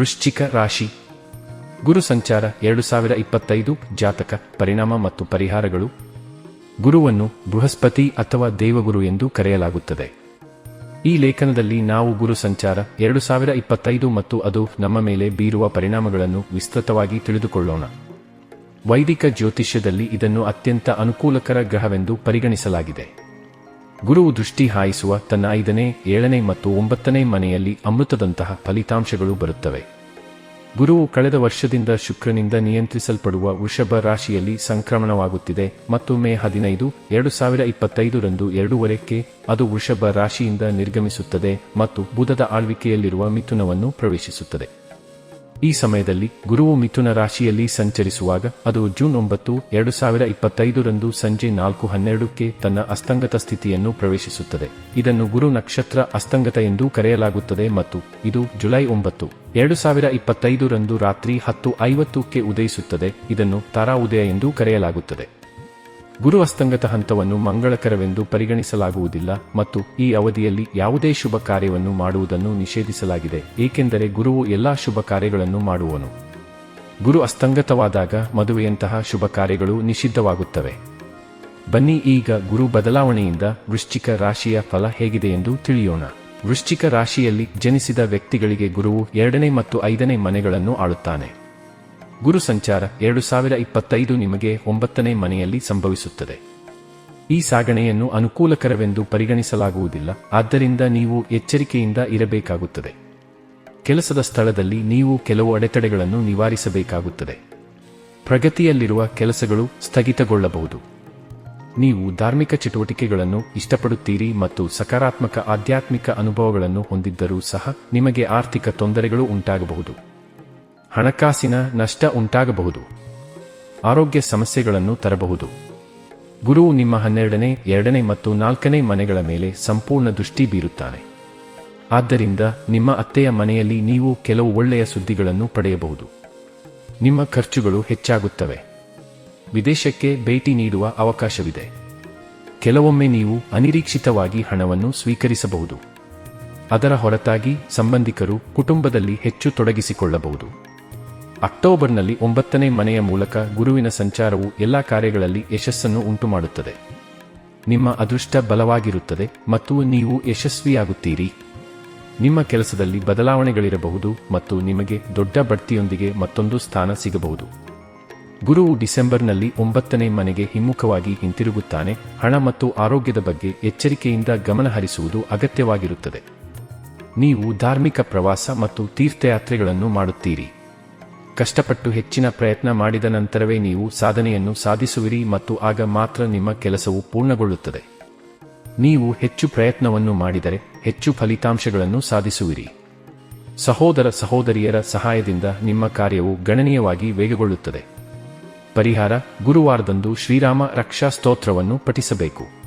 ವೃಶ್ಚಿಕ ರಾಶಿ. ಗುರು ಸಂಚಾರ ಎರಡು ಸಾವಿರ ಇಪ್ಪತ್ತೈದು, ಜಾತಕ, ಪರಿಣಾಮ ಮತ್ತು ಪರಿಹಾರಗಳು. ಗುರುವನ್ನು ಬೃಹಸ್ಪತಿ ಅಥವಾ ದೇವಗುರು ಎಂದು ಕರೆಯಲಾಗುತ್ತದೆ. ಈ ಲೇಖನದಲ್ಲಿ ನಾವು ಗುರು ಸಂಚಾರ ಎರಡು ಸಾವಿರ ಇಪ್ಪತ್ತೈದು ಮತ್ತು ಅದು ನಮ್ಮ ಮೇಲೆ ಬೀರುವ ಪರಿಣಾಮಗಳನ್ನು ವಿಸ್ತೃತವಾಗಿ ತಿಳಿದುಕೊಳ್ಳೋಣ. ವೈದಿಕ ಜ್ಯೋತಿಷ್ಯದಲ್ಲಿ ಇದನ್ನು ಅತ್ಯಂತ ಅನುಕೂಲಕರ ಗ್ರಹವೆಂದು ಪರಿಗಣಿಸಲಾಗಿದೆ. ಗುರುವು ದೃಷ್ಟಿ ಹಾಯಿಸುವ ತನ್ನ ಐದನೇ, ಏಳನೇ ಮತ್ತು ಒಂಬತ್ತನೇ ಮನೆಯಲ್ಲಿ ಅಮೃತದಂತಹ ಫಲಿತಾಂಶಗಳು ಬರುತ್ತವೆ. ಗುರುವು ಕಳೆದ ವರ್ಷದಿಂದ ಶುಕ್ರನಿಂದ ನಿಯಂತ್ರಿಸಲ್ಪಡುವ ವೃಷಭ ರಾಶಿಯಲ್ಲಿ ಸಂಕ್ರಮಣವಾಗುತ್ತಿದೆ ಮತ್ತು ಮೇ ಹದಿನೈದು, ಎರಡು ಸಾವಿರ ಇಪ್ಪತ್ತೈದರಂದು ಎರಡೂವರೆಕ್ಕೆ ಅದು ವೃಷಭ ರಾಶಿಯಿಂದ ನಿರ್ಗಮಿಸುತ್ತದೆ ಮತ್ತು ಬುಧದ ಆಳ್ವಿಕೆಯಲ್ಲಿರುವ ಮಿಥುನವನ್ನು ಪ್ರವೇಶಿಸುತ್ತದೆ. ಈ ಸಮಯದಲ್ಲಿ ಗುರುವು ಮಿಥುನ ರಾಶಿಯಲ್ಲಿ ಸಂಚರಿಸುವಾಗ ಅದು ಜೂನ್ ಒಂಬತ್ತು, ಎರಡು ಸಾವಿರ ಇಪ್ಪತ್ತೈದರಂದು ಸಂಜೆ ನಾಲ್ಕು ಹನ್ನೆರಡಕ್ಕೆ ತನ್ನ ಅಸ್ತಂಗತ ಸ್ಥಿತಿಯನ್ನು ಪ್ರವೇಶಿಸುತ್ತದೆ. ಇದನ್ನು ಗುರು ನಕ್ಷತ್ರ ಅಸ್ತಂಗತ ಎಂದು ಕರೆಯಲಾಗುತ್ತದೆ ಮತ್ತು ಇದು ಜುಲೈ ಒಂಬತ್ತು, ಎರಡು ಸಾವಿರ ಇಪ್ಪತ್ತೈದರಂದು ರಾತ್ರಿ ಹತ್ತು ಐವತ್ತಕ್ಕೆ ಉದಯಿಸುತ್ತದೆ. ಇದನ್ನು ತಾರಾ ಉದಯ ಎಂದು ಕರೆಯಲಾಗುತ್ತದೆ. ಗುರು ಅಸ್ತಂಗತ ಹಂತವನ್ನು ಮಂಗಳಕರವೆಂದು ಪರಿಗಣಿಸಲಾಗುವುದಿಲ್ಲ ಮತ್ತು ಈ ಅವಧಿಯಲ್ಲಿ ಯಾವುದೇ ಶುಭ ಕಾರ್ಯವನ್ನು ಮಾಡುವುದನ್ನು ನಿಷೇಧಿಸಲಾಗಿದೆ, ಏಕೆಂದರೆ ಗುರುವು ಎಲ್ಲಾ ಶುಭ ಕಾರ್ಯಗಳನ್ನು ಮಾಡುವನು. ಗುರು ಅಸ್ತಂಗತವಾದಾಗ ಮದುವೆಯಂತಹ ಶುಭ ಕಾರ್ಯಗಳು ನಿಷಿದ್ಧವಾಗುತ್ತವೆ. ಬನ್ನಿ ಈಗ ಗುರು ಬದಲಾವಣೆಯಿಂದ ವೃಶ್ಚಿಕ ರಾಶಿಯ ಫಲ ಹೇಗಿದೆ ಎಂದು ತಿಳಿಯೋಣ. ವೃಶ್ಚಿಕ ರಾಶಿಯಲ್ಲಿ ಜನಿಸಿದ ವ್ಯಕ್ತಿಗಳಿಗೆ ಗುರುವು ಎರಡನೇ ಮತ್ತು ಐದನೇ ಮನೆಗಳನ್ನು ಆಳುತ್ತಾನೆ. ಗುರು ಸಂಚಾರ ಎರಡು ಸಾವಿರ ಇಪ್ಪತ್ತೈದು ನಿಮಗೆ ಒಂಬತ್ತನೇ ಮನೆಯಲ್ಲಿ ಸಂಭವಿಸುತ್ತದೆ. ಈ ಸಾಗಣೆಯನ್ನು ಅನುಕೂಲಕರವೆಂದು ಪರಿಗಣಿಸಲಾಗುವುದಿಲ್ಲ. ಆದ್ದರಿಂದ ನೀವು ಎಚ್ಚರಿಕೆಯಿಂದ ಇರಬೇಕಾಗುತ್ತದೆ. ಕೆಲಸದ ಸ್ಥಳದಲ್ಲಿ ನೀವು ಕೆಲವು ಅಡೆತಡೆಗಳನ್ನು ನಿವಾರಿಸಬೇಕಾಗುತ್ತದೆ. ಪ್ರಗತಿಯಲ್ಲಿರುವ ಕೆಲಸಗಳು ಸ್ಥಗಿತಗೊಳ್ಳಬಹುದು. ನೀವು ಧಾರ್ಮಿಕ ಚಟುವಟಿಕೆಗಳನ್ನು ಇಷ್ಟಪಡುತ್ತೀರಿ ಮತ್ತು ಸಕಾರಾತ್ಮಕ ಆಧ್ಯಾತ್ಮಿಕ ಅನುಭವಗಳನ್ನು ಹೊಂದಿದ್ದರೂ ಸಹ ನಿಮಗೆ ಆರ್ಥಿಕ ತೊಂದರೆಗಳು ಉಂಟಾಗಬಹುದು. ಹಣಕಾಸಿನ ನಷ್ಟ ಉಂಟಾಗಬಹುದು. ಆರೋಗ್ಯ ಸಮಸ್ಯೆಗಳನ್ನು ತರಬಹುದು. ಗುರು ನಿಮ್ಮ ಹನ್ನೆರಡನೇ, ಎರಡನೇ ಮತ್ತು ನಾಲ್ಕನೇ ಮನೆಗಳ ಮೇಲೆ ಸಂಪೂರ್ಣ ದೃಷ್ಟಿ ಬೀರುತ್ತಾನೆ. ಆದ್ದರಿಂದ ನಿಮ್ಮ ಅತ್ತೆಯ ಮನೆಯಲ್ಲಿ ನೀವು ಕೆಲವು ಒಳ್ಳೆಯ ಸುದ್ದಿಗಳನ್ನು ಪಡೆಯಬಹುದು. ನಿಮ್ಮ ಖರ್ಚುಗಳು ಹೆಚ್ಚಾಗುತ್ತವೆ. ವಿದೇಶಕ್ಕೆ ಭೇಟಿ ನೀಡುವ ಅವಕಾಶವಿದೆ. ಕೆಲವೊಮ್ಮೆ ನೀವು ಅನಿರೀಕ್ಷಿತವಾಗಿ ಹಣವನ್ನು ಸ್ವೀಕರಿಸಬಹುದು. ಅದರ ಹೊರತಾಗಿ ಸಂಬಂಧಿಕರು ಕುಟುಂಬದಲ್ಲಿ ಹೆಚ್ಚು ತೊಡಗಿಸಿಕೊಳ್ಳಬಹುದು. ಅಕ್ಟೋಬರ್ನಲ್ಲಿ ಒಂಬತ್ತನೇ ಮನೆಯ ಮೂಲಕ ಗುರುವಿನ ಸಂಚಾರವು ಎಲ್ಲಾ ಕಾರ್ಯಗಳಲ್ಲಿ ಯಶಸ್ಸನ್ನು ಉಂಟುಮಾಡುತ್ತದೆ. ನಿಮ್ಮ ಅದೃಷ್ಟ ಬಲವಾಗಿರುತ್ತದೆ ಮತ್ತು ನೀವು ಯಶಸ್ವಿಯಾಗುತ್ತೀರಿ. ನಿಮ್ಮ ಕೆಲಸದಲ್ಲಿ ಬದಲಾವಣೆಗಳಿರಬಹುದು ಮತ್ತು ನಿಮಗೆ ದೊಡ್ಡ ಬಡ್ತಿಯೊಂದಿಗೆ ಮತ್ತೊಂದು ಸ್ಥಾನ ಸಿಗಬಹುದು. ಗುರುವು ಡಿಸೆಂಬರ್ನಲ್ಲಿ ಒಂಬತ್ತನೇ ಮನೆಗೆ ಹಿಮ್ಮುಖವಾಗಿ ಹಿಂತಿರುಗುತ್ತಾನೆ. ಹಣ ಮತ್ತು ಆರೋಗ್ಯದ ಬಗ್ಗೆ ಎಚ್ಚರಿಕೆಯಿಂದ ಗಮನಹರಿಸುವುದು ಅಗತ್ಯವಾಗಿರುತ್ತದೆ. ನೀವು ಧಾರ್ಮಿಕ ಪ್ರವಾಸ ಮತ್ತು ತೀರ್ಥಯಾತ್ರೆಗಳನ್ನು ಮಾಡುತ್ತೀರಿ. ಕಷ್ಟಪಟ್ಟು ಹೆಚ್ಚಿನ ಪ್ರಯತ್ನ ಮಾಡಿದ ನಂತರವೇ ನೀವು ಸಾಧನೆಯನ್ನು ಸಾಧಿಸುವಿರಿ ಮತ್ತು ಆಗ ಮಾತ್ರ ನಿಮ್ಮ ಕೆಲಸವು ಪೂರ್ಣಗೊಳ್ಳುತ್ತದೆ. ನೀವು ಹೆಚ್ಚು ಪ್ರಯತ್ನವನ್ನು ಮಾಡಿದರೆ ಹೆಚ್ಚು ಫಲಿತಾಂಶಗಳನ್ನು ಸಾಧಿಸುವಿರಿ. ಸಹೋದರ ಸಹೋದರಿಯರ ಸಹಾಯದಿಂದ ನಿಮ್ಮ ಕಾರ್ಯವು ಗಣನೀಯವಾಗಿ ವೇಗಗೊಳ್ಳುತ್ತದೆ. ಪರಿಹಾರ, ಗುರುವಾರದಂದು ಶ್ರೀರಾಮ ರಕ್ಷಾ ಸ್ತೋತ್ರವನ್ನು ಪಠಿಸಬೇಕು.